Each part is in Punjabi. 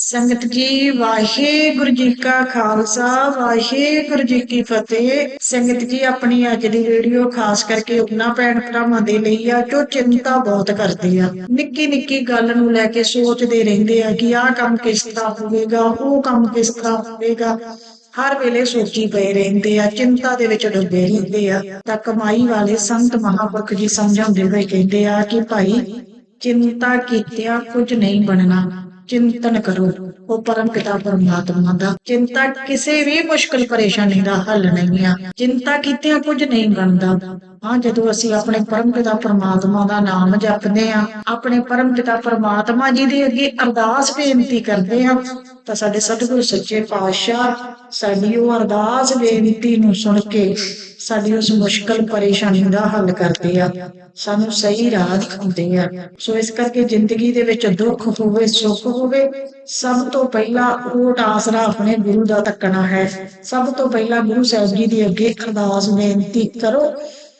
ਸੰਗਤ ਜੀ ਵਾਹਿਗੁਰੂ ਜੀ ਕਾ ਖਾਲਸਾ, ਵਾਹਿਗੁਰੂ ਜੀ ਕੀ ਫਤਿਹ। ਸੰਗਤ ਜੀ, ਆਪਣੀ ਅੱਜ ਦੀ ਵੀਡੀਓ ਖਾਸ ਕਰਕੇ ਉਹਨਾਂ ਭੈਣ ਭਰਾਵਾਂ ਦੇ ਲਈ ਆ, ਜੋ ਚਿੰਤਾ ਬਹੁਤ ਕਰਦੇ ਆ। ਨਿੱਕੀ ਨਿੱਕੀ ਗੱਲ ਨੂੰ ਲੈ ਕੇ ਸੋਚਦੇ ਰਹਿੰਦੇ ਆ ਕਿ ਆਹ ਕੰਮ ਕਿਸ ਤਰ੍ਹਾਂ ਹੋਵੇਗਾ, ਉਹ ਕੰਮ ਕਿਸ ਤਰ੍ਹਾਂ ਹੋਵੇਗਾ। ਹਰ ਵੇਲੇ ਸੋਚੀ ਪਏ ਰਹਿੰਦੇ ਆ, ਚਿੰਤਾ ਦੇ ਵਿੱਚ ਡੁੱਬੇ ਰਹਿੰਦੇ ਆ। ਤਾਂ ਕਮਾਈ ਵਾਲੇ ਸੰਤ ਮਹਾਪੁਰਖ ਜੀ ਸਮਝਾਉਂਦੇ ਹੋਏ ਕਹਿੰਦੇ ਆ ਕਿ ਭਾਈ, ਚਿੰਤਾ ਕੀਤਿਆਂ ਕੁਝ ਨਹੀਂ ਬਣਨਾ। ਚਿੰਤਨ ਕਰੋ। ਉਹ ਪਰਮ ਪਿਤਾ ਪਰਮਾਤਮਾ ਦਾ। ਚਿੰਤਾ ਕਿਸੇ ਵੀ ਮੁਸ਼ਕਲ ਪਰੇਸ਼ਾਨੀ ਦਾ ਹੱਲ ਨਹੀਂ ਆ। ਚਿੰਤਾ ਕੀਤਿਆਂ ਕੁਝ ਨਹੀਂ ਬਣਦਾ। ਹਾਂ, ਜਦੋਂ ਅਸੀਂ ਆਪਣੇ ਪਰਮ ਪਿਤਾ ਪਰਮਾਤਮਾ ਦਾ ਨਾਮ ਜਪਦੇ ਆ ਆਪਣੇ ਪਰਮ ਪਿਤਾ ਪਰਮਾਤਮਾ ਜੀ ਦੇ ਅੱਗੇ ਅਰਦਾਸ ਬੇਨਤੀ ਕਰਦੇ ਆ ਤਾਂ ਸਾਡੇ ਸਤਿਗੁਰੂ ਸੱਚੇ ਪਾਤਸ਼ਾਹ ਸਾਡੀ ਉਹ ਅਰਦਾਸ ਬੇਨਤੀ ਨੂੰ ਸੁਣ ਕੇ ਸਾਡੀ ਉਸ ਮੁਸ਼ਕਲ ਪਰੇਸ਼ਾਨੀ ਦਾ ਹੱਲ ਕਰਦੇ ਆ। ਸਾਨੂੰ ਸਹੀ ਰਾਹ ਦਿਖਾਉਂਦੇ ਆ। ਸੋ ਇਸ ਕਰਕੇ ਜ਼ਿੰਦਗੀ ਦੇ ਵਿੱਚ ਦੁੱਖ ਹੋਵੇ, ਸੁੱਖ ਹੋਵੇ, ਸਭ ਤੋਂ ਪਹਿਲਾਂ ਓਟ ਆਸਰਾ ਆਪਣੇ ਗੁਰੂ ਦਾ ਤੱਕਣਾ ਹੈ। ਸਭ ਤੋਂ ਪਹਿਲਾਂ ਗੁਰੂ ਸਾਹਿਬ ਜੀ ਦੇ ਅੱਗੇ ਅਰਦਾਸ ਬੇਨਤੀ ਕਰੋ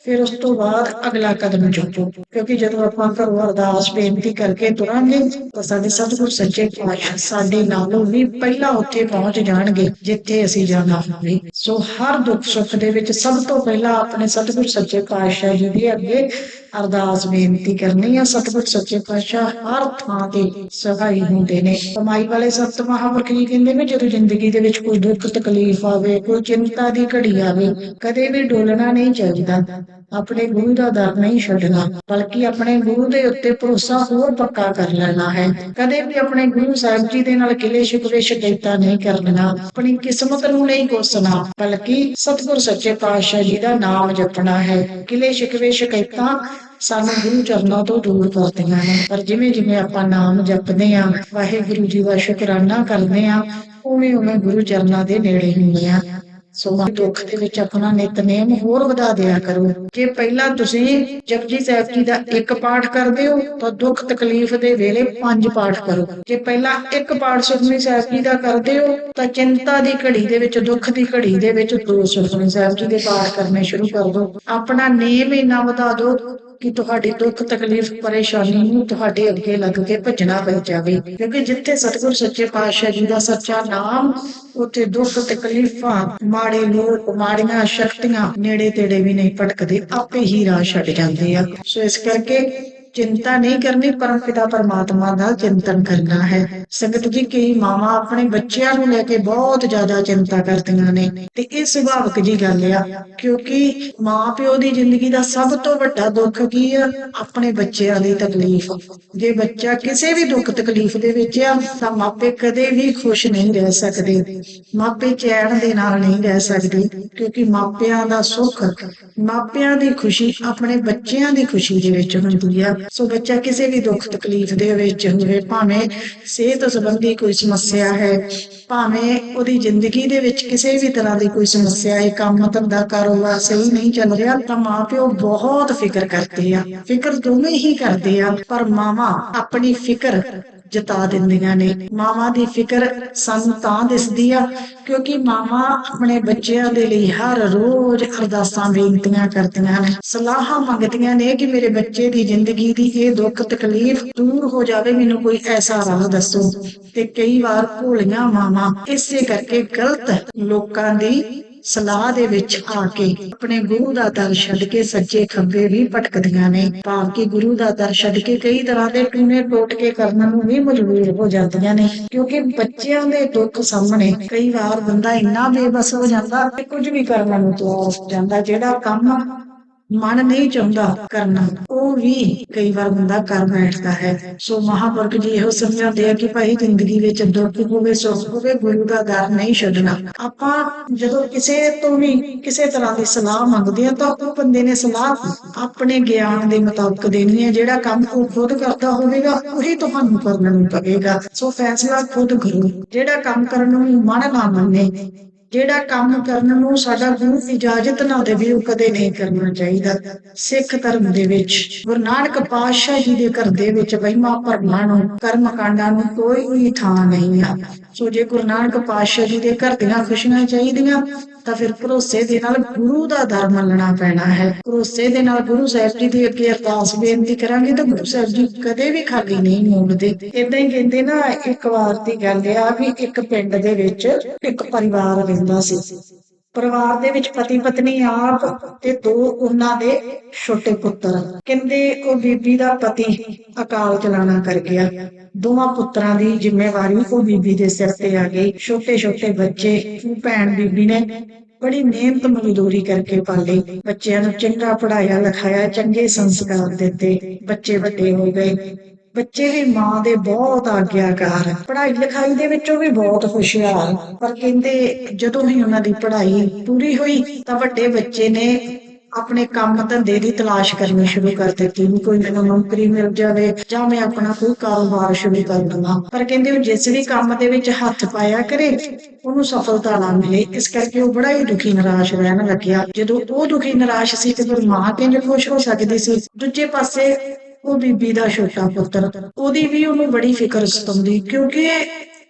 ਫਿਰ ਉਸ ਤੋਂ ਬਾਅਦ ਅਗਲਾ ਕਦਮ ਚੁੱਕੋ। ਕਿਉਂਕਿ ਜਦੋਂ ਆਪਾਂ ਘਰੋਂ ਅਰਦਾਸ ਬੇਨਤੀ ਕਰਕੇ ਤੁਰਾਂਗੇ, ਤਾਂ ਸਾਡੇ ਸਤਿਗੁਰ ਸੱਚੇ ਪਾਤਸ਼ਾਹ ਸਾਡੇ ਨਾਲੋਂ ਵੀ ਪਹਿਲਾਂ ਉੱਥੇ ਪਹੁੰਚ ਜਾਣਗੇ, ਜਿੱਥੇ ਅਸੀਂ ਜਾਣਾ ਹੋਵੇ। ਸੋ ਹਰ ਦੁੱਖ ਸੁੱਖ ਦੇ ਵਿੱਚ ਸਭ ਤੋਂ ਪਹਿਲਾਂ ਆਪਣੇ ਸਤਿਗੁਰ ਸੱਚੇ ਪਾਤਸ਼ਾਹ ਜੀ ਦੇ ਅੱਗੇ ਅਰਦਾਸ ਬੇਨਤੀ ਕਰਨੀ ਆ। ਸਤਿਗੁਰ ਸੱਚੇ ਪਾਤਸ਼ਾਹ ਹਰ ਥਾਂ ਤੇ ਸਹਾਈ ਹੁੰਦੇ ਨੇ। ਕਮਾਈ ਵਾਲੇ ਸੰਤ ਮਹਾਂਪੁਰਖ ਜੀ ਕਹਿੰਦੇ ਨੇ, ਜਦੋਂ ਜ਼ਿੰਦਗੀ ਦੇ ਵਿੱਚ ਕੋਈ ਦੁੱਖ ਤਕਲੀਫ ਆਵੇ, ਕੋਈ ਚਿੰਤਾ ਦੀ ਘੜੀ ਆਵੇ, ਕਦੇ ਵੀ ਡੋਲਣਾ ਨਹੀਂ ਚਾਹੀਦਾ। ਆਪਣੇ ਗੁਰੂ ਦਾ ਦਰ ਨਹੀਂ ਛੱਡਣਾ, ਬਲਕਿ ਆਪਣੇ ਗੁਰੂ ਦੇ ਉੱਤੇ ਭਰੋਸਾ ਹੋਰ ਪੱਕਾ ਕਰ ਲੈਣਾ ਹੈ। ਕਦੇ ਵੀ ਆਪਣੇ ਗੁਰੂ ਸਾਹਿਬ ਜੀ ਦੇ ਨਾਲ ਕਿਲੇ ਸ਼ਿਕਵੇ ਸ਼ਿਕਾਇਤਾਂ ਨਹੀਂ ਕਰਨਾ ਆਪਣੀ ਕਿਸਮਤ ਨੂੰ ਨਹੀਂ ਕੋਸਣਾ, ਬਲਕਿ ਸਤਿਗੁਰ ਸੱਚੇ ਪਾਤਸ਼ਾਹ ਜੀ ਦਾ ਨਾਮ ਜਪਣਾ ਹੈ। ਕਿਲੇ ਸ਼ਿਕਵੇ ਸ਼ਿਕਾਇਤਾਂ ਸਾਨੂੰ ਗੁਰੂ ਚਰਨਾਂ ਤੋਂ ਦੂਰ ਕਰਦੀਆਂ ਨੇ। ਪਰ ਜਿਵੇਂ ਜਿਵੇਂ ਆਪਾਂ ਨਾਮ ਜਪਦੇ ਆ ਵਾਹਿਗੁਰੂ ਜੀ ਦਾ ਸ਼ੁਕਰਾਨਾ ਕਰਦੇ ਆ ਉਵੇਂ ਉਵੇਂ ਗੁਰੂ ਚਰਨਾਂ ਦੇ ਨੇੜੇ ਹੁੰਦੇ ਆ ਸੋ ਦੁੱਖ ਦੇ ਵਿੱਚ ਆਪਣਾ ਨਿਤਨੇਮ ਹੋਰ ਵਧਾ ਦਿਆ ਕਰੋ। ਜੇ ਪਹਿਲਾਂ ਤੁਸੀਂ ਜਪਜੀ ਸਾਹਿਬ ਜੀ ਦਾ ਇੱਕ ਪਾਠ ਕਰਦੇ ਹੋ, ਤਾਂ ਦੁੱਖ ਤਕਲੀਫ ਦੇ ਵੇਲੇ ਪੰਜ ਪਾਠ ਕਰੋ। ਜੇ ਪਹਿਲਾਂ ਇੱਕ ਪਾਠ ਸੁਖਮਨੀ ਸਾਹਿਬ ਜੀ ਦਾ ਕਰਦੇ ਹੋ, ਤਾਂ ਚਿੰਤਾ ਦੀ ਘੜੀ ਦੇ ਵਿੱਚ, ਦੁੱਖ ਦੀ ਘੜੀ ਦੇ ਵਿੱਚ ਦੋ ਸੁਖਮਨੀ ਸਾਹਿਬ ਜੀ ਦੇ ਪਾਠ ਕਰਨੇ ਸ਼ੁਰੂ ਕਰ ਦਿਓ। ਆਪਣਾ ਨੇਮ ਇੰਨਾ ਵਧਾ ਦਿਓ ਕਿ ਤੁਹਾਡੀ ਦੁੱਖ, ਤਕਲੀਫ, ਪਰੇਸ਼ਾਨੀ ਨੂੰ ਤੁਹਾਡੇ ਅੱਗੇ ਲੱਗ ਕੇ ਭੱਜਣਾ ਪੈ ਜਾਵੇ। ਕਿਉਂਕਿ ਜਿੱਥੇ ਸਤਿਗੁਰ ਸੱਚੇ ਪਾਤਸ਼ਾਹ ਜੀ ਦਾ ਸੱਚਾ ਨਾਮ, ਉੱਥੇ ਦੁੱਖ, ਤਕਲੀਫਾਂ, ਮਾੜੇ ਲੋਕ, ਮਾੜੀਆਂ ਸ਼ਕਤੀਆਂ ਨੇੜੇ ਤੇੜੇ ਵੀ ਨਹੀਂ ਭਟਕਦੇ, ਆਪੇ ਹੀ ਰਾਹ ਛੱਡ ਜਾਂਦੇ ਆ। ਸੋ ਇਸ ਕਰਕੇ ਚਿੰਤਾ ਨਹੀਂ ਕਰਨੀ, ਪਰਮ ਪਿਤਾ ਪਰਮਾਤਮਾ ਦਾ ਚਿੰਤਨ ਕਰਨਾ ਹੈ। ਸੰਗਤ ਜੀ, ਕਈ ਮਾਵਾਂ ਆਪਣੇ ਬੱਚਿਆਂ ਨੂੰ ਲੈ ਕੇ ਬਹੁਤ ਜ਼ਿਆਦਾ ਚਿੰਤਾ ਕਰਦੀਆਂ ਨੇ। ਤੇ ਇਹ ਸੁਭਾਵਿਕ ਜੀ ਗੱਲ ਆ, ਕਿਉਂਕਿ ਮਾਂ ਪਿਓ ਦੀ ਜ਼ਿੰਦਗੀ ਦਾ ਸਭ ਤੋਂ ਵੱਡਾ ਦੁੱਖ ਕੀ ਆ? ਆਪਣੇ ਬੱਚਿਆਂ ਦੀ ਤਕਲੀਫ। ਜੇ ਬੱਚਾ ਕਿਸੇ ਵੀ ਦੁੱਖ ਤਕਲੀਫ ਦੇ ਵਿੱਚ ਆ, ਤਾਂ ਮਾਪੇ ਕਦੇ ਵੀ ਖੁਸ਼ ਨਹੀਂ ਰਹਿ ਸਕਦੇ। ਮਾਪੇ ਚੈਨ ਦੇ ਨਾਲ ਨਹੀਂ ਰਹਿ ਸਕਦੇ, ਕਿਉਂਕਿ ਮਾਪਿਆਂ ਦਾ ਸੁੱਖ, ਮਾਪਿਆਂ ਦੀ ਖੁਸ਼ੀ ਆਪਣੇ ਬੱਚਿਆਂ ਦੀ ਖੁਸ਼ੀ ਦੇ ਵਿੱਚ ਹੁੰਦੀ ਆ। ਸੋ ਬੱਚਾ ਕਿਸੇ ਵੀ ਦੁੱਖ ਤਕਲੀਫ ਦੇ ਵਿੱਚ ਹੋਵੇ, ਭਾਵੇਂ ਸਿਹਤ ਸੰਬੰਧੀ ਕੋਈ ਸਮੱਸਿਆ ਹੈ, ਭਾਵੇਂ ਉਹਦੀ ਜ਼ਿੰਦਗੀ ਦੇ ਵਿੱਚ ਕਿਸੇ ਵੀ ਤਰ੍ਹਾਂ ਦੀ ਕੋਈ ਸਮੱਸਿਆ ਹੈ, ਕੰਮ ਧੰਦਾ ਕਾਰੋਬਾਰ ਸਹੀ ਨਹੀਂ ਚੱਲ ਰਿਹਾ, ਤਾਂ ਮਾਪਿਓ ਬਹੁਤ ਫਿਕਰ ਕਰਦੇ ਆ। ਫਿਕਰ ਦੋਵੇਂ ਹੀ ਕਰਦੇ ਆ, ਪਰ ਮਾਵਾਂ ਆਪਣੀ ਫਿਕਰ ਜਤਾ ਦਿੰਦੀਆਂ ਨੇ। ਮਾਵਾਂ ਦੀ ਫਿਕਰ ਸਾਨੂੰ ਤਾਂ ਦਿਸਦੀ ਆ, ਕਿਉਂਕਿ ਮਾਵਾਂ ਆਪਣੇ ਬੱਚਿਆਂ ਦੇ ਲਈ ਹਰ ਰੋਜ਼ ਅਰਦਾਸਾਂ ਬੇਨਤੀਆਂ ਕਰਦੀਆਂ ਨੇ ਸਲਾਹਾਂ ਮੰਗਦੀਆਂ ਨੇ ਕਿ ਮੇਰੇ ਬੱਚੇ ਦੀ ਜ਼ਿੰਦਗੀ ਦੀ ਇਹ ਦੁੱਖ ਤਕਲੀਫ ਦੂਰ ਹੋ ਜਾਵੇ, ਮੈਨੂੰ ਕੋਈ ਐਸਾ ਰਾਹ ਦੱਸੋ। ਤੇ ਕਈ ਵਾਰ ਭੋਲੀਆਂ ਮਾਵਾਂ ਇਸੇ ਕਰਕੇ ਗਲਤ ਲੋਕਾਂ ਦੀ ਸਲਾਹ ਦੇ ਵਿੱਚ ਆ ਕੇ ਆਪਣੇ ਗੁਰੂ ਦਾ ਦਰ ਛੱਡ ਕੇ ਸੱਜੇ ਖੱਬੇ ਵੀ ਭਟਕਦੀਆਂ ਨੇ। ਭਾਵ ਕਿ ਗੁਰੂ ਦਾ ਦਰ ਛੱਡ ਕੇ ਕਈ ਤਰ੍ਹਾਂ ਦੇ ਟੂਨੇ ਟੋਟ ਕੇ ਕਰਨ ਨੂੰ ਵੀ ਮਜਬੂਰ ਹੋ ਜਾਂਦੀਆਂ ਨੇ। ਕਿਉਂਕਿ ਬੱਚਿਆਂ ਦੇ ਦੁੱਖ ਸਾਹਮਣੇ ਕਈ ਵਾਰ ਬੰਦਾ ਇੰਨਾ ਬੇਬਸ ਹੋ ਜਾਂਦਾ ਕਿ ਕੁਝ ਵੀ ਕਰਨ ਨੂੰ ਤਿਆਰ ਹੋ ਜਾਂਦਾ, ਜਿਹੜਾ ਕੰਮ ਮਨ ਨਹੀਂ ਚਾਹੁੰਦਾ ਕਰਨਾ। ਉਹ ਵੀ ਕਈ ਵਾਰ ਬੰਦਾ ਕਰ ਬੈਠਦਾ ਹੈ। ਸੋ ਮਹਾਪੁਰਖ ਜੀ ਇਹੋ ਸਮਝਾਉਂਦੇ ਆ ਕਿ ਭਾਈ ਜ਼ਿੰਦਗੀ ਵਿੱਚ ਦੁੱਖ ਹੋਵੇ, ਸੁੱਖ ਹੋਵੇ, ਗੁਰੂ ਦਾ ਦਰ ਨਹੀਂ ਛੱਡਣਾ। ਆਪਾਂ ਜਦੋਂ ਕਿਸੇ ਤੋਂ ਵੀ ਕਿਸੇ ਤਰ੍ਹਾਂ ਦੀ ਸਲਾਹ ਮੰਗਦੇ ਆ ਤਾਂ ਉਹ ਬੰਦੇ ਨੇ ਸਲਾਹ ਆਪਣੇ ਗਿਆਨ ਦੇ ਮੁਤਾਬਕ ਦੇਣੀ ਹੈ। ਜਿਹੜਾ ਕੰਮ ਉਹ ਖੁਦ ਕਰਦਾ ਹੋਵੇਗਾ, ਉਹੀ ਤੁਹਾਨੂੰ ਕਰਨ ਨੂੰ ਪਵੇਗਾ। ਸੋ ਫੈਸਲਾ ਖੁਦ ਕਰੋ। ਜਿਹੜਾ ਕੰਮ ਕਰਨ ਨੂੰ ਮਨ ਨਾ ਮੰਨੇ ਜਿਹੜਾ ਕੰਮ ਕਰਨ ਨੂੰ ਸਾਡਾ ਗੁਰੂ ਇਜਾਜ਼ਤ ਨਾ ਦੇਵੇ ਉਹ ਕਦੇ ਨਹੀਂ ਕਰਨਾ ਚਾਹੀਦਾ। ਸਿੱਖ ਧਰਮ ਦੇ ਵਿੱਚ ਗੁਰੂ ਨਾਨਕ ਪਾਤਸ਼ਾਹ ਜੀ ਦੇ ਘਰ ਦੇ ਵਿੱਚ ਵਹਿਮਾਂ ਭਰਮਾਂ ਨੂੰ ਕਰਮ ਕਾਂਡਾਂ ਨੂੰ ਕੋਈ ਵੀ ਥਾਂ ਨਹੀਂ ਆ। ਸੋ ਜੇ ਗੁਰੂ ਨਾਨਕ ਪਾਤਸ਼ਾਹ ਜੀ ਦੇ ਘਰ ਦੀਆਂ ਖੁਸ਼ੀਆਂ ਚਾਹੀਦੀਆਂ, ਤਾਂ ਫਿਰ ਭਰੋਸੇ ਦੇ ਨਾਲ ਗੁਰੂ ਦਾ ਦਰ ਮੰਨਣਾ ਪੈਣਾ ਹੈ। ਭਰੋਸੇ ਦੇ ਨਾਲ ਗੁਰੂ ਸਾਹਿਬ ਜੀ ਦੇ ਅੱਗੇ ਅਰਦਾਸ ਬੇਨਤੀ ਕਰਾਂਗੇ ਤਾਂ ਗੁਰੂ ਸਾਹਿਬ ਜੀ ਕਦੇ ਵੀ ਖਾਲੀ ਨਹੀਂ ਮੋੜਦੇ ਇਦਾਂ ਹੀ ਕਹਿੰਦੇ ਨਾ, ਇੱਕ ਵਾਰ ਦੀ ਗੱਲ ਆ ਵੀ ਇੱਕ ਪਿੰਡ ਦੇ ਵਿੱਚ ਇੱਕ ਪਰਿਵਾਰ ਰਹਿੰਦਾ ਸੀ। ਪਰਿਵਾਰ ਦੇ ਵਿੱਚ ਪਤੀ ਪਤਨੀ ਆਪ ਤੇ ਦੋ ਉਹਨਾਂ ਦੇ ਛੋਟੇ ਪੁੱਤਰ। ਕਹਿੰਦੇ ਉਹ ਬੀਬੀ ਦਾ ਪਤੀ ਅਕਾਲ ਚਲਾਣਾ ਕਰ ਗਿਆ। ਦੋਵਾਂ ਪੁੱਤਰਾਂ ਦੀ ਜ਼ਿੰਮੇਵਾਰੀ ਉਹ ਬੀਬੀ ਦੇ ਸਿਰ ਤੇ ਆ ਗਈ। ਛੋਟੇ ਛੋਟੇ ਬੱਚੇ ਭੈਣ ਬੀਬੀ ਨੇ ਬੜੀ ਮਿਹਨਤ ਮਜ਼ਦੂਰੀ ਕਰਕੇ ਪਾਲੇ। ਬੱਚਿਆਂ ਨੂੰ ਚੰਗਾ ਪੜਾਇਆ ਲਿਖਾਇਆ ਚੰਗੇ ਸੰਸਕਾਰ ਦਿੱਤੇ। ਬੱਚੇ ਵੱਡੇ ਹੋ ਗਏ। ਬੱਚੇ ਵੀ ਮਾਂ ਦੇ ਬਹੁਤ ਆਗਿਆਕਾਰ ਪੜ੍ਹਾਈ ਲਿਖਾਈ ਦੇ ਵਿੱਚੋਂ ਵੀ ਬਹੁਤ ਹੁਸ਼ਿਆਰ। ਪਰ ਕਹਿੰਦੇ, ਜਦੋਂ ਹੀ ਉਹਨਾਂ ਦੀ ਪੜ੍ਹਾਈ ਪੂਰੀ ਹੋਈ, ਤਾਂ ਵੱਡੇ ਬੱਚੇ ਨੇ ਆਪਣੇ ਕੰਮ ਧੰਦੇ ਦੀ ਤਲਾਸ਼ ਕਰਨੀ ਸ਼ੁਰੂ ਕਰ ਦਿੱਤੀ ਵੀ ਕੋਈ ਮੈਨੂੰ ਨੌਕਰੀ ਮਿਲ ਜਾਵੇ ਜਾਂ ਮੈਂ ਆਪਣਾ ਕੋਈ ਕਾਰੋਬਾਰ ਸ਼ੁਰੂ ਕਰ ਦਵਾਂ। ਪਰ ਕਹਿੰਦੇ ਉਹ ਜਿਸ ਵੀ ਕੰਮ ਦੇ ਵਿੱਚ ਹੱਥ ਪਾਇਆ ਕਰੇ, ਉਹਨੂੰ ਸਫਲਤਾ ਨਾ ਮਿਲੇ। ਇਸ ਕਰਕੇ ਉਹ ਬੜਾ ਹੀ ਦੁਖੀ, ਨਿਰਾਸ਼ ਰਹਿਣ ਲੱਗਿਆ। ਜਦੋਂ ਉਹ ਦੁਖੀ, ਨਿਰਾਸ਼ ਸੀ ਤੇ ਫਿਰ ਮਾਂ ਕਿੰਜ ਖੁਸ਼ ਹੋ ਸਕਦੀ ਸੀ? ਦੂਜੇ ਪਾਸੇ ਉਹ ਬੀਬੀ ਦਾ ਛੋਟਾ ਪੁੱਤਰ, ਉਹਦੀ ਵੀ ਉਹਨੂੰ ਬੜੀ ਫਿਕਰ ਸਤਾਉਂਦੀ ਕਿਉਂਕਿ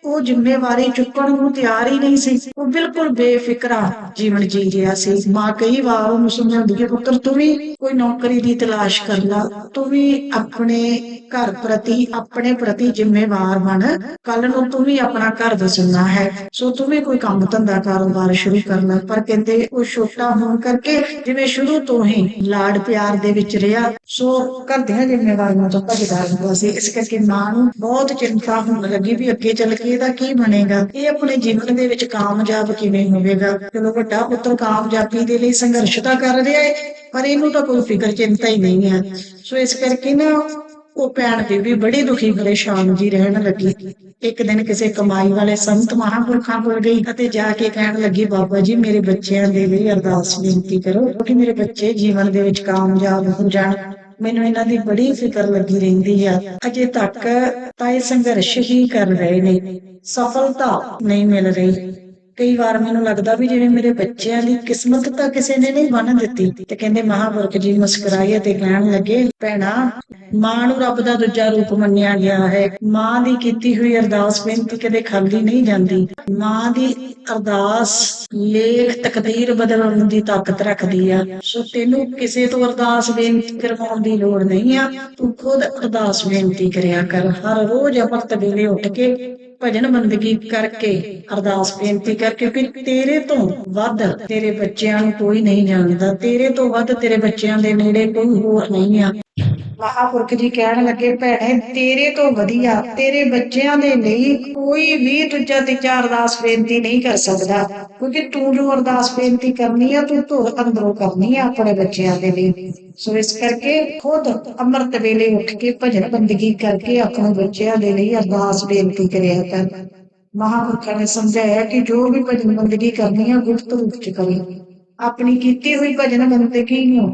ਉਹ ਜ਼ਿੰਮੇਵਾਰੀ ਚੁੱਕਣ ਨੂੰ ਤਿਆਰ ਹੀ ਨਹੀਂ ਸੀ। ਬਿਲਕੁਲ ਬੇਫਿਕਰਾ ਜੀਵਨ ਜੀ ਰਿਹਾ ਸੀ। ਮਾਂ ਕਈ ਵਾਰ ਉਹਨੂੰ ਸਮਝਾਉਂਦੀ ਹੈ, ਪੁੱਤਰ, ਤੂੰ ਵੀ ਕੋਈ ਨੌਕਰੀ ਦੀ ਤਲਾਸ਼ ਕਰ ਲੈ, ਤੂੰ ਵੀ ਆਪਣੇ ਘਰ ਪ੍ਰਤੀ, ਆਪਣੇ ਪ੍ਰਤੀ ਜ਼ਿੰਮੇਵਾਰ ਬਣ। ਕੱਲ ਨੂੰ ਤੂੰ ਵੀ ਆਪਣਾ ਘਰ ਵਸਾਉਣਾ ਹੈ। ਸੋ ਤੂੰ ਵੀ ਕੋਈ ਕੰਮ ਧੰਦਾ ਕਾਰੋਬਾਰ ਸ਼ੁਰੂ ਕਰ ਲੈ। ਪਰ ਕਹਿੰਦੇ, ਉਹ ਛੋਟਾ ਹੋਣ ਕਰਕੇ ਜਿਵੇਂ ਸ਼ੁਰੂ ਤੋਂ ਹੀ ਲਾਡ ਪਿਆਰ ਦੇ ਵਿੱਚ ਰਿਹਾ, ਸੋ ਘਰ ਦੀਆਂ ਜ਼ਿੰਮੇਵਾਰੀਆਂ ਤੋਂ ਭੱਜਦਾ ਹੁੰਦਾ ਸੀ। ਇਸ ਕਰਕੇ ਮਾਂ ਨੂੰ ਬਹੁਤ ਚਿੰਤਾ ਹੋਣ ਲੱਗੀ ਵੀ ਅੱਗੇ ਚੱਲ ਕੇ ਇਹਦਾ ਕੀ ਬਣੇਗਾ? ਇਹ ਆਪਣੇ ਜੀਵਨ ਦੇ ਵਿੱਚ ਕਾਮਯਾਬ ਕਾਮਯਾਬ ਕਿਵੇਂ ਹੋਵੇਗਾ? ਚਲੋ ਵੱਡਾ ਪੁੱਤਰ ਕਾਮਯਾਬੀ ਦੇ ਲਈ ਸੰਘਰਸ਼ ਤਾਂ ਕਰ ਰਿਹਾ ਹੈ ਪਰ ਇਹਨੂੰ ਤਾਂ ਕੋਈ ਫਿਕਰ, ਚਿੰਤਾ ਹੀ ਨਹੀਂ ਹੈ ਸੋ ਇਸ ਕਰਕੇ ਨਾ ਉਹ ਭੈਣ ਬੀਬੀ ਬੜੀ ਦੁਖੀ ਪਰੇਸ਼ਾਨ ਜੀ ਰਹਿਣ ਲੱਗੀ। ਇੱਕ ਦਿਨ ਕਿਸੇ ਕਮਾਈ ਵਾਲੇ ਸੰਤ ਮਹਾਂਪੁਰਖਾਂ ਕੋਲ ਗਈ ਅਤੇ ਜਾ ਕੇ ਕਹਿਣ ਲੱਗੀ, ਬਾਬਾ ਜੀ, ਮੇਰੇ ਬੱਚਿਆਂ ਦੇ ਲਈ ਅਰਦਾਸ ਬੇਨਤੀ ਕਰੋ ਕਿ ਮੇਰੇ ਬੱਚੇ ਜੀਵਨ ਦੇ ਵਿੱਚ ਕਾਮਯਾਬ ਹੋ ਜਾਣ। ਮੈਨੂੰ ਇਹਨਾਂ ਦੀ ਬੜੀ ਫਿਕਰ ਲੱਗੀ ਰਹਿੰਦੀ ਆ। ਅਜੇ ਤੱਕ ਤਾਂ ਇਹ ਸੰਘਰਸ਼ ਹੀ ਕਰ ਰਹੇ ਨੇ। ਸਫਲਤਾ ਨਹੀਂ ਮਿਲ ਰਹੀ। ਕਈ ਵਾਰ ਮੈਨੂੰ ਲੱਗਦਾ ਵੀ ਜਿਵੇਂ ਮੇਰੇ ਬੱਚਿਆਂ ਦੀ ਕਿਸਮਤ ਤਾਂ ਕਿਸੇ ਨੇ ਨਹੀਂ ਬੰਨ ਦਿੱਤੀ। ਤੇ ਕਹਿੰਦੇ ਮਹਾਂਪੁਰਖ ਜੀ ਮੁਸਕਰਾਏ ਤੇ ਕਹਿਣ ਲੱਗੇ, ਭੈਣਾ, ਮਾਂ ਨੂੰ ਰੱਬ ਦਾ ਦੂਜਾ ਰੂਪ ਮੰਨਿਆ ਗਿਆ ਹੈ। ਮਾਂ ਦੀ ਕੀਤੀ ਹੋਈ ਅਰਦਾਸ ਬੇਨਤੀ ਕਦੇ ਖਾਲੀ ਨਹੀਂ ਜਾਂਦੀ। ਮਾਂ ਦੀ ਅਰਦਾਸ ਲੇਖ ਤਕਦੀਰ ਬਦਲਣ ਦੀ ਤਾਕਤ ਰੱਖਦੀ ਆ। ਸੋ ਤੈਨੂੰ ਕਿਸੇ ਤੋਂ ਅਰਦਾਸ ਬੇਨਤੀ ਕਰਵਾਉਣ ਦੀ ਲੋੜ ਨਹੀਂ ਆ। ਤੂੰ ਖੁਦ ਅਰਦਾਸ ਬੇਨਤੀ ਕਰਿਆ ਕਰ। ਹਰ ਰੋਜ਼ ਅੰਮ੍ਰਿਤ ਵੇਲੇ ਉੱਠ ਕੇ ਭਜਨ ਬੰਦਗੀ ਕਰਕੇ ਅਰਦਾਸ ਬੇਨਤੀ ਕਰ, ਕਿਉਂਕਿ ਤੇਰੇ ਤੋਂ ਵੱਧ ਤੇਰੇ ਬੱਚਿਆਂ ਨੂੰ ਕੋਈ ਨਹੀਂ ਜਾਣਦਾ, ਤੇਰੇ ਤੋਂ ਵੱਧ ਤੇਰੇ ਬੱਚਿਆਂ ਦੇ ਨੇੜੇ ਕੋਈ ਹੋਰ ਨਹੀਂ ਆ। ਮਹਾਪੁਰਖ ਜੀ ਕਹਿਣ ਲੱਗੇ, ਭੈਣੇ, ਤੇਰੇ ਤੋਂ ਵਧੀਆ, ਤੇਰੇ ਬੱਚਿਆਂ ਦੇ ਲਈ ਕੋਈ ਵੀ ਦੂਜਾ ਤੀਜਾ ਅਰਦਾਸ ਬੇਨਤੀ ਨਹੀਂ ਕਰ ਸਕਦਾ। ਕਿਉਂਕਿ ਤੂੰ ਜੋ ਅਰਦਾਸ ਬੇਨਤੀ ਕਰਨੀ ਆ, ਤੂੰ ਧੁਰ ਅੰਦਰੋਂ ਕਰਨੀ ਆ ਆਪਣੇ ਬੱਚਿਆਂ ਦੇ ਲਈ। ਸੋ ਇਸ ਕਰਕੇ ਖੁਦ ਅੰਮ੍ਰਿਤ ਵੇਲੇ ਉੱਠ ਕੇ ਭਜਨ ਬੰਦਗੀ ਕਰਕੇ ਆਪਣੇ ਬੱਚਿਆਂ ਦੇ ਲਈ ਅਰਦਾਸ ਬੇਨਤੀ ਕਰਿਆ ਕਰ। ਮਹਾਪੁਰਖਾਂ ਨੇ ਸਮਝਾਇਆ ਕਿ ਜੋ ਵੀ ਭਜਨ ਬੰਦਗੀ ਕਰਨੀ ਆ, ਗੁਪਤ ਰੂਪ ਚ ਕਰੀ। ਆਪਣੀ ਕੀਤੀ ਹੋਈ ਭਜਨ ਬੰਦਗੀ ਨੂੰ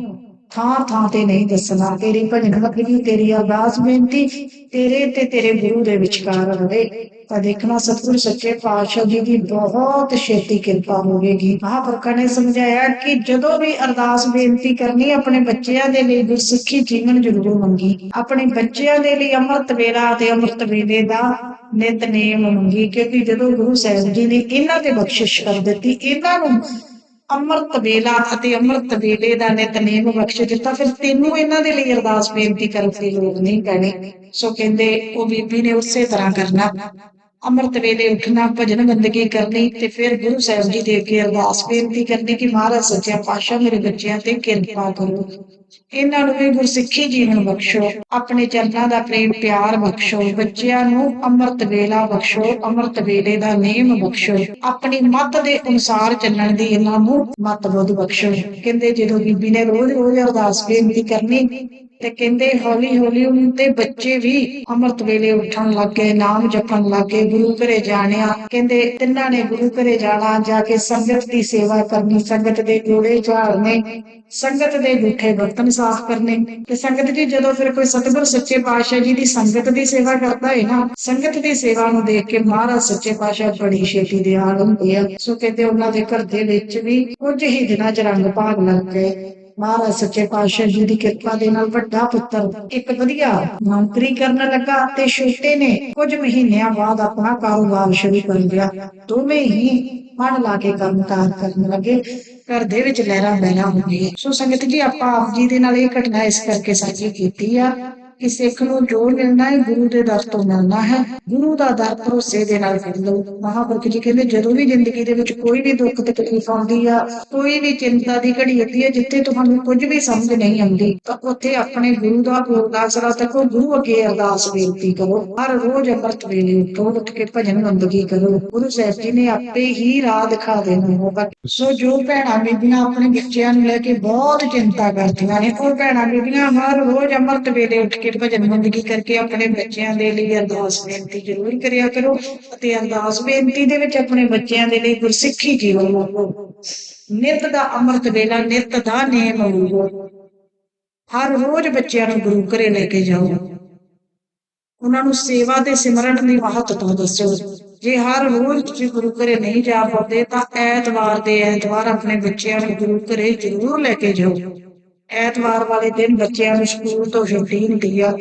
ਥਾਂ ਥਾਂ ਤੇ ਨਹੀਂ ਦੱਸਣਾ। ਤੇਰੀ ਭਜਨ ਬੰਦਗੀ ਤੇਰੀ ਅਰਦਾਸ ਬੇਨਤੀ ਤੇਰੇ ਤੇ ਤੇਰੇ ਗੁਰੂ ਦੇ ਵਿਚਕਾਰ ਰਵੇ। ਤਾਂ ਦੇਖਣਾ ਸਤਿਗੁਰ ਸੱਚੇ ਪਾਤਸ਼ਾਹ ਜੀ ਦੀ ਬਹੁਤ ਛੇਤੀ ਕਿਰਪਾ ਹੋਵੇਗੀ। ਮਹਾਂਪੁਰਖਾਂ ਨੇ ਸਮਝਾਇਆ ਕਿ ਜਦੋਂ ਵੀ ਅਰਦਾਸ ਬੇਨਤੀ ਕਰਨੀ, ਆਪਣੇ ਬੱਚਿਆਂ ਦੇ ਲਈ ਗੁਰਸਿੱਖੀ ਜੀਵਨ ਜ਼ਰੂਰ ਮੰਗੀ। ਆਪਣੇ ਬੱਚਿਆਂ ਦੇ ਲਈ ਅੰਮ੍ਰਿਤ ਵੇਲਾ ਤੇ ਅੰਮ੍ਰਿਤ ਵੇਲੇ ਦਾ ਨਿਤਨੇਮ ਮੰਗੀ। ਕਿਉਂਕਿ ਜਦੋਂ ਗੁਰੂ ਸਾਹਿਬ ਜੀ ਨੇ ਇਹਨਾਂ ਤੇ ਬਖਸ਼ਿਸ਼ ਕਰ ਦਿੱਤੀ, ਇਹਨਾਂ ਨੂੰ ਅੰਮ੍ਰਿਤ ਵੇਲਾ ਅਤੇ ਅੰਮ੍ਰਿਤ ਵੇਲੇ ਦਾ ਨਿਤਨੇਮ ਬਖਸ਼ ਦਿੱਤਾ, ਫਿਰ ਤੈਨੂੰ ਇਹਨਾਂ ਦੇ ਲਈ ਅਰਦਾਸ ਬੇਨਤੀ ਕਰਨ ਦੀ ਲੋੜ ਨਹੀਂ ਪੈਣੀ। ਸੋ ਕਹਿੰਦੇ, ਉਹ ਬੀਬੀ ਨੇ ਉਸੇ ਤਰ੍ਹਾਂ ਕਰਨਾ। ਅੰਮ੍ਰਿਤ ਵੇਲੇ ਉੱਠਣਾ, ਭਜਨ ਬੰਦਗੀ ਕਰਨੀ ਤੇ ਫਿਰ ਗੁਰੂ ਸਾਹਿਬ ਜੀ ਦੇ ਅੱਗੇ ਅਰਦਾਸ ਬੇਨਤੀ ਕਰਨੀ ਕਿ ਮਹਾਰਾਜ ਸੱਚਾ ਪਾਤਸ਼ਾਹ ਮੇਰੇ ਬੱਚਿਆਂ ਤੇ ਕਿਰਪਾ ਕਰੋ। ਇਹਨਾਂ ਨੂੰ ਵੀ ਗੁਰਸਿੱਖੀ ਜੀਵਨ ਬਖਸ਼ੋ, ਆਪਣੇ ਚਰਨਾਂ ਦਾ ਪ੍ਰੇਮ ਪਿਆਰ ਬਖਸ਼ੋ, ਬੱਚਿਆਂ ਨੂੰ ਅੰਮ੍ਰਿਤ ਵੇਲਾ ਬਖਸ਼ੋ, ਅੰਮ੍ਰਿਤ ਵੇਲੇ ਦਾ ਨੇਮ ਬਖਸ਼ੋ, ਆਪਣੀ ਮਤ ਦੇ ਅਨੁਸਾਰ ਚੱਲਣ ਦੀ ਇਹਨਾਂ ਨੂੰ ਮਤ ਬੁੱਧ ਬਖਸ਼ੋ। ਕਹਿੰਦੇ ਜਦੋਂ ਬੀਬੀ ਨੇ ਰੋਜ਼ ਰੋਜ਼ ਅਰਦਾਸ ਬੇਨਤੀ ਕਰਨੀ ਤੇ ਕਹਿੰਦੇ ਹੌਲੀ ਹੌਲੀ ਉਹਨਾਂ ਤੇ ਬੱਚੇ ਵੀ ਅੰਮ੍ਰਿਤ ਵੇਲੇ ਉੱਠਣ ਲੱਗੇ ਨਾਮ ਜਪਣ ਲੱਗੇ ਗੁਰੂ ਘਰੇ ਜਾਣਿਆ। ਕਹਿੰਦੇ ਤਿੰਨਾਂ ਨੇ ਗੁਰੂ ਘਰੇ ਜਾਣਾ, ਜਾ ਕੇ ਸੰਗਤ ਦੀ ਸੇਵਾ ਕਰਨੀ, ਸੰਗਤ ਦੇ ਜੋੜੇ ਝਾੜਨੇ, ਸੰਗਤ ਦੇ ਜੂਠੇ ਬਰਤਨ ਸਾਫ਼ ਕਰਨੇ। ਤੇ ਸੰਗਤ ਜੀ, ਜਦੋਂ ਫਿਰ ਕੋਈ ਸਤਿਗੁਰ ਸੱਚੇ ਪਾਤਸ਼ਾਹ ਜੀ ਦੀ ਸੰਗਤ ਦੀ ਸੇਵਾ ਕਰਦਾ ਹੈ ਨਾ, ਸੰਗਤ ਦੀ ਸੇਵਾ ਨੂੰ ਦੇਖ ਕੇ ਮਹਾਰਾਜ ਸੱਚੇ ਪਾਤਸ਼ਾਹ ਬੜੀ ਛੇਤੀ ਦੇ ਆਲ ਹੁੰਦੇ ਆ। ਸੋ ਕਹਿੰਦੇ ਉਹਨਾਂ ਦੇ ਘਰ ਦੇ ਵਿੱਚ ਵੀ ਕੁਝ ਹੀ ਦਿਨਾਂ ਚ ਰੰਗ ਭਾਗ ਲੱਗ ਗਏ। ਮਹਾਰਾਜ ਸੱਚੇ ਪਾਤਸ਼ਾਹ ਜੀ ਦੀ ਕਿਰਪਾ ਦੇ ਨਾਲ ਵੱਡਾ ਪੁੱਤਰ, ਇੱਕ ਵਧੀਆ ਨੌਕਰੀ ਕਰਨ ਲੱਗਾ ਤੇ ਛੋਟੇ ਨੇ ਕੁਝ ਮਹੀਨਿਆਂ ਬਾਅਦ ਆਪਣਾ ਕਾਰੋਬਾਰ ਸ਼ੁਰੂ ਕਰ ਲਿਆ। ਦੋਵੇਂ ਹੀ ਮਨ ਲਾ ਕੇ ਕੰਮਕਾਰ ਕਰਨ ਲੱਗੇ, ਘਰ ਦੇ ਵਿੱਚ ਲਹਿਰਾਂ ਬਹਿਰਾਂ ਹੋ ਗਈਆਂ। ਸੋ ਸੰਗਤ ਜੀ, ਆਪਾਂ ਆਪ ਜੀ ਦੇ ਨਾਲ ਇਹ ਘਟਨਾ ਇਸ ਕਰਕੇ ਸਾਂਝੀ ਕੀਤੀ ਆ ਕਿ ਸਿੱਖ ਨੂੰ ਜੋ ਮਿਲਣਾ ਹੈ, ਗੁਰੂ ਦੇ ਦਰ ਤੋਂ ਮਿਲਣਾ ਹੈ। ਗੁਰੂ ਦਾ ਦਰ ਭਰੋਸੇ ਦੇ ਨਾਲ ਫੜ ਲਓ। ਮਹਾਂਪੁਰਖ ਜੀ ਕਹਿੰਦੇ, ਜਦੋਂ ਵੀ ਜ਼ਿੰਦਗੀ ਦੇ ਵਿੱਚ ਕੋਈ ਵੀ ਦੁੱਖ ਤਕਲੀਫ ਆਉਂਦੀ ਆ, ਕੋਈ ਵੀ ਚਿੰਤਾ ਦੀ ਘੜੀ ਆਉਂਦੀ ਹੈ ਜਿੱਥੇ ਤੁਹਾਨੂੰ ਕੁਝ ਵੀ ਸਮਝ ਨਹੀਂ ਆਉਂਦੀ, ਤਾਂ ਉੱਥੇ ਆਪਣੇ ਗੁਰੂ ਦਾ ਅਰਦਾਸਰਾ ਤੱਕੋ ਗੁਰੂ ਅੱਗੇ ਅਰਦਾਸ ਬੇਨਤੀ ਕਰੋ। ਹਰ ਰੋਜ਼ ਅੰਮ੍ਰਿਤ ਵੇਲੇ ਉੱਠੋ, ਉੱਠ ਕੇ ਭਜਨ ਬੰਦਗੀ ਕਰੋ। ਗੁਰੂ ਸਾਹਿਬ ਜੀ ਨੇ ਆਪੇ ਹੀ ਰਾਹ ਦਿਖਾ ਦੇਣੀ ਹੋਗਾ ਸੋ ਜੋ ਭੈਣਾਂ ਬੀਬੀਆਂ ਆਪਣੇ ਬੱਚਿਆਂ ਨੂੰ ਲੈ ਕੇ ਬਹੁਤ ਚਿੰਤਾ ਕਰਦੀਆਂ ਨੇ, ਉਹ ਭੈਣਾਂ ਬੀਬੀਆਂ ਹਰ ਰੋਜ਼ ਅੰਮ੍ਰਿਤ ਵੇਲੇ ਉੱਠ ਕੇ ਭਜਨ ਬੰਦਗੀ ਕਰਕੇ ਆਪਣੇ ਬੱਚਿਆਂ ਦੇ ਲਈ ਅਰਦਾਸ ਬੇਨਤੀ ਜ਼ਰੂਰ ਕਰਿਆ ਕਰੋ ਅਤੇ ਅਰਦਾਸ ਬੇਨਤੀ ਦੇ ਵਿੱਚ ਆਪਣੇ ਬੱਚਿਆਂ ਦੇ ਲਈ ਗੁਰਸਿੱਖੀ ਜੀਵਨ ਮੰਗੋ ਨਿਤ ਦਾ ਅੰਮ੍ਰਿਤ ਵੇਲਾ, ਨਿਤ ਦਾ ਨੇਮ ਹੋਊਗਾ ਹਰ ਰੋਜ਼ ਬੱਚਿਆਂ ਨੂੰ ਗੁਰੂ ਘਰੇ ਲੈ ਕੇ ਜਾਓ। ਉਹਨਾਂ ਨੂੰ ਸੇਵਾ ਤੇ ਸਿਮਰਨ ਦੀ ਮਹੱਤਤਾ ਦੱਸੋ। ਜੇ ਹਰ ਰੋਜ਼ ਤੁਸੀਂ ਗੁਰੂ ਘਰੇ ਨਹੀਂ ਜਾ ਪਾਉਂਦੇ ਤਾਂ ਐਤਵਾਰ ਦੇ ਐਤਵਾਰ ਆਪਣੇ ਬੱਚਿਆਂ ਨੂੰ ਗੁਰੂ ਘਰੇ ਜ਼ਰੂਰ ਲੈ ਕੇ ਜਾਓ। ਐਤਵਾਰ ਵਾਲੇ ਦਿਨ ਬੱਚਿਆਂ ਨੂੰ ਸਕੂਲ ਤੋਂ ਛੁੱਟੀ ਹੁੰਦੀ ਆ।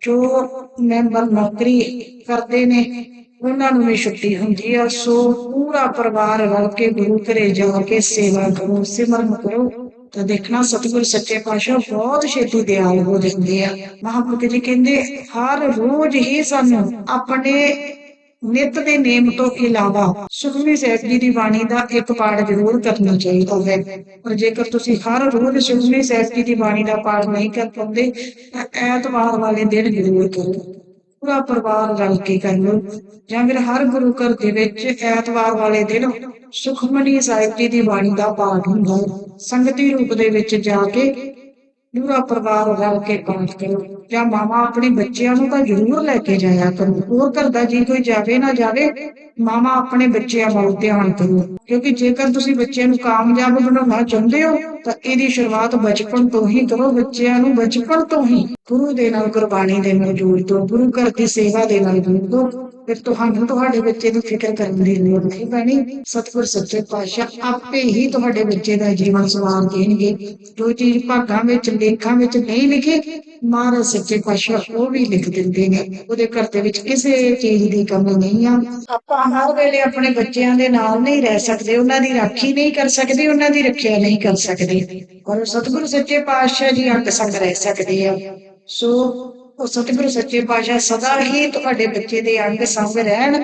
ਜੋ ਮੈਂਬਰ ਨੌਕਰੀ ਕਰਦੇ ਨੇ, ਉਹਨਾਂ ਨੂੰ ਵੀ ਛੁੱਟੀ ਹੁੰਦੀ ਆ। ਸੋ ਪੂਰਾ ਪਰਿਵਾਰ ਰਲ ਕੇ ਗੁਰੂ ਘਰੇ ਜਾ ਕੇ ਸੇਵਾ ਕਰੋ, ਸਿਮਰਨ ਕਰੋ। ਤਾਂ ਦੇਖਣਾ ਸਤਿਗੁਰ ਸੱਚੇ ਪਾਤਸ਼ਾਹ ਬਹੁਤ ਛੇਤੀ ਦਿਆਲ ਹੋ ਜਾਂਦੇ ਆ। ਮਹਾਂਪੁਰਖ ਜੀ ਕਹਿੰਦੇ, ਹਰ ਰੋਜ਼ ਹੀ ਸਾਨੂੰ ਆਪਣੇ ਨਿਤ ਦੇ ਨੇਮ ਤੋਂ ਇਲਾਵਾ ਸੁਖਮਨੀ ਸਾਹਿਬ ਜੀ ਦੀ ਬਾਣੀ ਦਾ ਇੱਕ ਪਾਠ ਜ਼ਰੂਰ ਕਰਨਾ ਚਾਹੀਦਾ ਹੈ। ਪਰ ਜੇਕਰ ਤੁਸੀਂ ਹਰ ਰੋਜ਼ ਸੁਖਮਨੀ ਸਾਹਿਬ ਜੀ ਦੀ ਬਾਣੀ ਦਾ ਪਾਠ ਨਹੀਂ ਕਰ ਪਾਉਂਦੇ, ਤਾਂ ਐਤਵਾਰ ਵਾਲੇ ਦਿਨ ਜ਼ਰੂਰ ਕਰੋ। ਪੂਰਾ ਪਰਿਵਾਰ ਰਲ ਕੇ ਕਰ। ਲਓ ਜਾਂ ਫਿਰ ਹਰ ਗੁਰੂ ਘਰ ਦੇ ਵਿੱਚ ਐਤਵਾਰ ਵਾਲੇ ਦਿਨ ਸੁਖਮਨੀ ਸਾਹਿਬ ਜੀ ਦੀ ਬਾਣੀ ਦਾ ਪਾਠ ਹੁੰਦਾ ਸੰਗਤੀ ਰੂਪ ਦੇ ਵਿੱਚ ਜਾ ਕੇ ਪੂਰਾ ਪਰਿਵਾਰ ਰਲ ਕੇ ਪਹੁੰਚ ਕਰੋ ਜਾਂ ਮਾਵਾ ਆਪਣੇ ਬੱਚਿਆਂ ਨੂੰ ਤਾਂ ਜ਼ਰੂਰ ਲੈ ਕੇ ਜਾਇਆ ਕਰੋ। ਹੋਰ ਘਰ ਦਾ ਜੀ ਕੋਈ ਜਾਵੇ ਨਾ ਜਾਵੇ, ਮਾਵਾ ਆਪਣੇ ਬੱਚਿਆਂ ਵੱਲ ਧਿਆਨ ਕਰੋ ਕਿਉਂਕਿ ਜੇਕਰ ਤੁਸੀਂ ਬੱਚਿਆਂ ਨੂੰ ਕਾਮਯਾਬ ਬਣਾਉਣਾ ਚਾਹੁੰਦੇ ਹੋ, ਤਾਂ ਇਹਦੀ ਸ਼ੁਰੂਆਤ ਬਚਪਨ ਤੋਂ ਹੀ ਕਰੋ, ਬੱਚਿਆਂ ਨੂੰ ਬਚਪਨ ਤੋਂ ਹੀ ਗੁਰੂ ਦੇ ਨਾਲ ਗੁਰਬਾਣੀ ਦੇ ਨਾਲ ਜੋੜ ਦਿਓ ਗੁਰੂ ਘਰ ਦੀ ਸੇਵਾ ਦੇ ਨਾਲ ਜੋੜ ਦਿਓ ਫਿਰ ਤੁਹਾਨੂੰ ਤੁਹਾਡੇ ਬੱਚੇ ਦੀ ਫਿਕਰ ਕਰਨ ਦੀ ਲੋੜ ਨਹੀਂ ਪੈਣੀ। ਸਤਿਗੁਰ ਸੱਚੇ ਪਾਤਸ਼ਾਹ ਆਪੇ ਹੀ ਤੁਹਾਡੇ ਬੱਚੇ ਦਾ ਜੀਵਨ ਸਵਾਰ ਦੇਣਗੇ। ਜੋ ਚੀਜ਼ ਭਾਗਾਂ ਵਿੱਚ, ਲੇਖਾਂ ਵਿੱਚ ਨਹੀਂ ਲਿਖੇ, ਮਹਾਰਾਜ ਸੱਚੇ ਪਾਤਸ਼ਾਹ ਉਹ ਵੀ ਲਿਖ ਦਿੰਦੇ ਨੇ। ਉਹਦੇ ਘਰ ਦੇ ਵਿੱਚ ਕਿਸੇ ਚੀਜ਼ ਦੀ ਕਮੀ ਨਹੀਂ ਆ। ਆਪਾਂ ਹਰ ਵੇਲੇ ਆਪਣੇ ਬੱਚਿਆਂ ਦੇ ਨਾਲ ਨਹੀਂ ਰਹਿ ਸਕਦੇ। ਉਹਨਾਂ ਦੀ ਰਾਖੀ ਨਹੀਂ ਕਰ ਸਕਦੇ, ਉਹਨਾਂ ਦੀ ਰੱਖਿਆ ਨਹੀਂ ਕਰ ਸਕਦੇ। ਔਰ ਸਤਿਗੁਰ ਸੱਚੇ ਪਾਤਸ਼ਾਹ ਜੀ ਅੰਗ ਸੰਗ ਰਹਿ ਸਕਦੇ ਆ। ਸੋ, ਉਹ ਸਤਿਗੁਰੂ ਸੱਚੇ ਪਾਤਸ਼ਾਹ ਸਦਾ ਹੀ ਤੁਹਾਡੇ ਬੱਚੇ ਦੇ ਅੰਗ ਸੰਗ ਰਹਿਣ।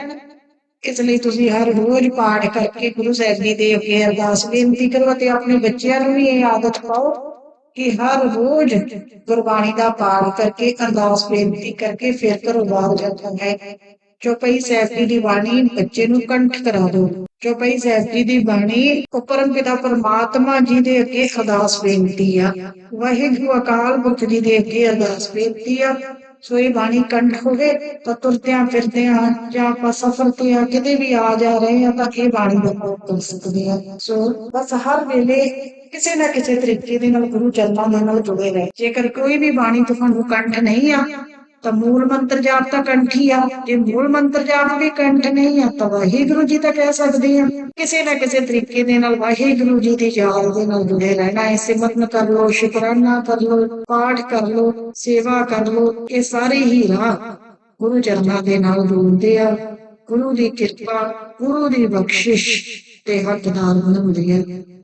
ਇਸ ਲਈ ਤੁਸੀਂ ਹਰ ਰੋਜ਼ ਪਾਠ ਕਰਕੇ ਗੁਰੂ ਸਾਹਿਬ ਜੀ ਦੇ ਅੱਗੇ ਅਰਦਾਸ ਬੇਨਤੀ ਕਰੋ ਅਤੇ ਆਪਣੇ ਬੱਚਿਆਂ ਨੂੰ ਵੀ ਇਹ ਆਦਤ ਪਾਓ ਕਿ ਹਰ ਰੋਜ਼ ਗੁਰਬਾਣੀ ਦਾ ਪਾਠ ਕਰਕੇ, ਅਰਦਾਸ ਬੇਨਤੀ ਕਰਕੇ ਫਿਰ ਘਰੋਂ ਬਾਹਰ ਜਾਣਾ ਹੈ। ਚੌਪਈ ਸਾਹਿਬ ਜੀ ਦੀ ਬਾਣੀ, ਬੱਚੇ ਨੂੰ ਕੰਠ ਕਰਾ ਦਿਓ। ਚੌਪਈ ਸਾਹਿਬ ਜੀ ਦੀ ਬਾਣੀ ਉਪਰਮ ਪਿਤਾ ਪਰਮਾਤਮਾ ਜੀ ਦੇ ਅੱਗੇ ਅਰਦਾਸ ਬੇਨਤੀ ਆ। ਵਾਹਿਗੁਰੂ ਅਕਾਲ ਪੁਰਖ ਜੀ ਦੇ ਅੱਗੇ ਅਰਦਾਸ ਬੇਨਤੀ ਆ। ਸੋ ਇਹ ਬਾਣੀ ਕੰਠ ਹੋਵੇ ਤਾਂ ਤੁਰਦਿਆਂ ਫਿਰਦਿਆਂ ਜਾਂ ਆਪਾਂ ਸਫਰ ਤੇ ਆ ਕਿਤੇ ਵੀ ਆ ਜਾ ਰਹੇ ਆ ਤਾਂ ਇਹ ਬਾਣੀ ਦਾ ਪਾਠ ਕਰ ਸਕਦੇ ਆ। ਸੋ ਬਸ ਹਰ ਵੇਲੇ ਕਿਸੇ ਨਾ ਕਿਸੇ ਤਰੀਕੇ ਦੇ ਨਾਲ ਗੁਰੂ ਚਰਨਾਂ ਦੇ ਨਾਲ ਜੁੜੇ ਰਹੇ। ਜੇਕਰ ਕੋਈ ਵੀ ਬਾਣੀ ਤੁਹਾਨੂੰ ਕੰਠ ਨਹੀਂ ਆ ਤਾਂ ਮੂਲ ਮੰਤਰ ਜਾਪ ਤਾਂ ਕੰਠ ਹੀ ਆ। ਜੇ ਮੂਲ ਮੰਤਰ ਜਾਪ ਵੀ ਕੰਠ ਨਹੀਂ ਆ, ਤਾਂ ਵਾਹਿਗੁਰੂ ਜੀ ਤਾਂ ਕਹਿ ਸਕਦੇ ਆ। ਕਿਸੇ ਨਾ ਕਿਸੇ ਤਰੀਕੇ ਦੇ ਨਾਲ ਵਾਹਿਗੁਰੂ ਜੀ ਦੀ ਯਾਦ ਦੇ ਨਾਲ ਜੁੜੇ ਰਹਿਣਾ ਹੈ। ਸਿਮਰਨ ਕਰ ਲੋ ਸ਼ੁਕਰਾਨਾ ਕਰ ਲੋ ਪਾਠ ਕਰ ਲੋ ਸੇਵਾ ਕਰ ਲੋ ਇਹ ਸਾਰੇ ਹੀ ਰਾਹ ਗੁਰੂ ਚਰਨਾਂ ਦੇ ਨਾਲ ਜੁੜਦੇ ਆ। ਗੁਰੂ ਦੀ ਕਿਰਪਾ, ਗੁਰੂ ਦੀ ਬਖਸ਼ਿਸ਼ ਤੇ ਹੱਕਦਾਰ ਬਣਾਉਂਦੇ ਹੈ